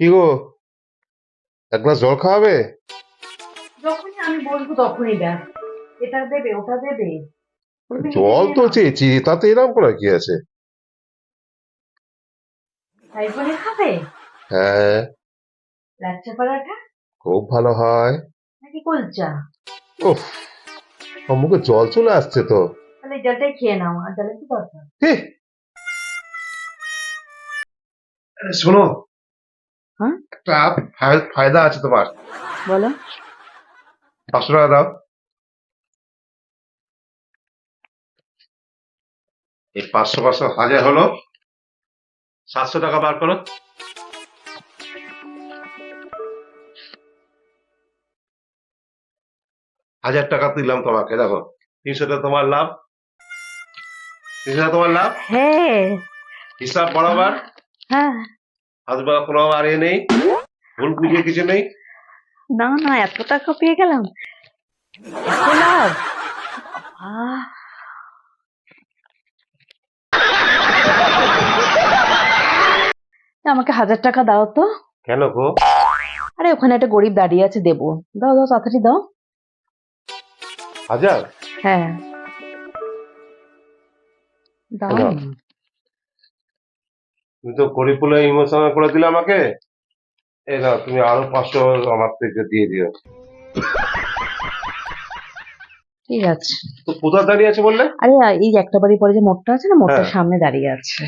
কি গো? এক গ্লাস জল খাওয়াবে? যখনই আমি বলব তখনই দেখ। এটা দেবে ওটা দেবে। জল তো চেয়েছি তাতে এরকম করার কি আছে? তাই বলে খাবে? হ্যাঁ। লাচ্চা পরাঠা খুব ভালো হয়। নাকি কুলচা? উফ মুখে জল চলে আসছে তো। তাহলে জলটাই খেয়ে নাও আর জলের কি দরকার? শোনো হ্যাঁ? একটা ফায়- ফায়দা আছে তোমার। বলো। পাঁচশো টাকা দাও। এই পাঁচশো পাঁচশো হাজার হলো। সাতশো টাকা বার করো। হাজার টাকা দিলাম তোমাকে দেখো। তিনশো টাকা তোমার লাভ। তিনশো টাকা তোমার লাভ। হ্যাঁ। হিসাব বরাবর। হ্যাঁ। হাতবেলা কোনো আর এ নেই। ভুল বুঝে কিছু নেই। না না এত টাকা পেয়ে গেলাম। আমাকে হাজার টাকা দাও তো। কেন গো? আরে ওখানে একটা গরিব দাঁড়িয়ে আছে দেবো। দাও দাও তাড়াতাড়ি দাও। হাজার? হ্যাঁ। দাও। তুমি তো বলে ইমোশনাল করে দিলে আমাকে। এই নাও তুমি আরও পাঁচশো আমার থেকে দিয়ে দিও। ঠিক আছে। তো কোথায় দাঁড়িয়ে আছে বললে? আরে এই একটা বাড়ি পরে যে মোড়টা আছে না মোড়টার হ্যাঁ। সামনে দাঁড়িয়ে আছে।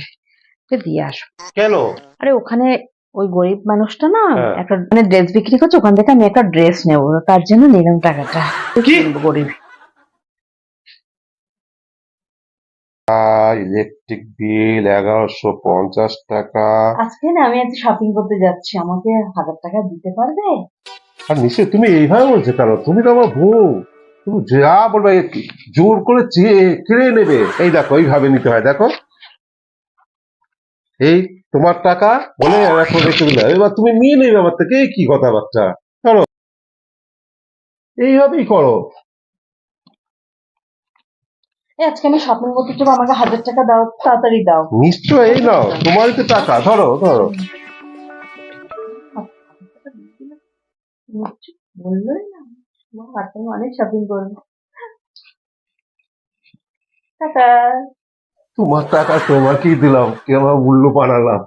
ওকে দিয়ে আসো। কেন? আরে ওখানে ওই গরিব মানুষটা না হ্যাঁ। একটা মানে ড্রেস বিক্রি করছে ওখান থেকে আমি একটা ড্রেস নেব তার জন্য নিলাম টাকাটা। কি? গরিব। ইলেকট্রিক বিল এগারোশো পঞ্চাশ টাকা। আজকে না আমি আজকে শপিং করতে যাচ্ছি। আমাকে হাজার টাকা দিতে পারবে? আর নিশ্চয় তুমি এইভাবে বলছো কেন? তুমি তো আমার বউ। তুমি যা বলবে জোর করে চেয়ে কেড়ে নেবে। এই দেখো এইভাবে নিতে হয় দেখো। এই তোমার টাকা বলে রেখে দিলে এবার তুমি নিয়ে নেবে আমার থেকে কি কথাবার্তা? করো এইভাবেই করো। আজকে আমি শপিং করতে যাব আমাকে হাজার টাকা দাও তাড়াতাড়ি দাও। নিশ্চয় এই নাও তোমারই তো টাকা ধরো ধরো। বললোই না। অনেক শপিং করব। টাকা তোমার টাকা তোমাকেই দিলাম কে আমার মূল্য বানালাম।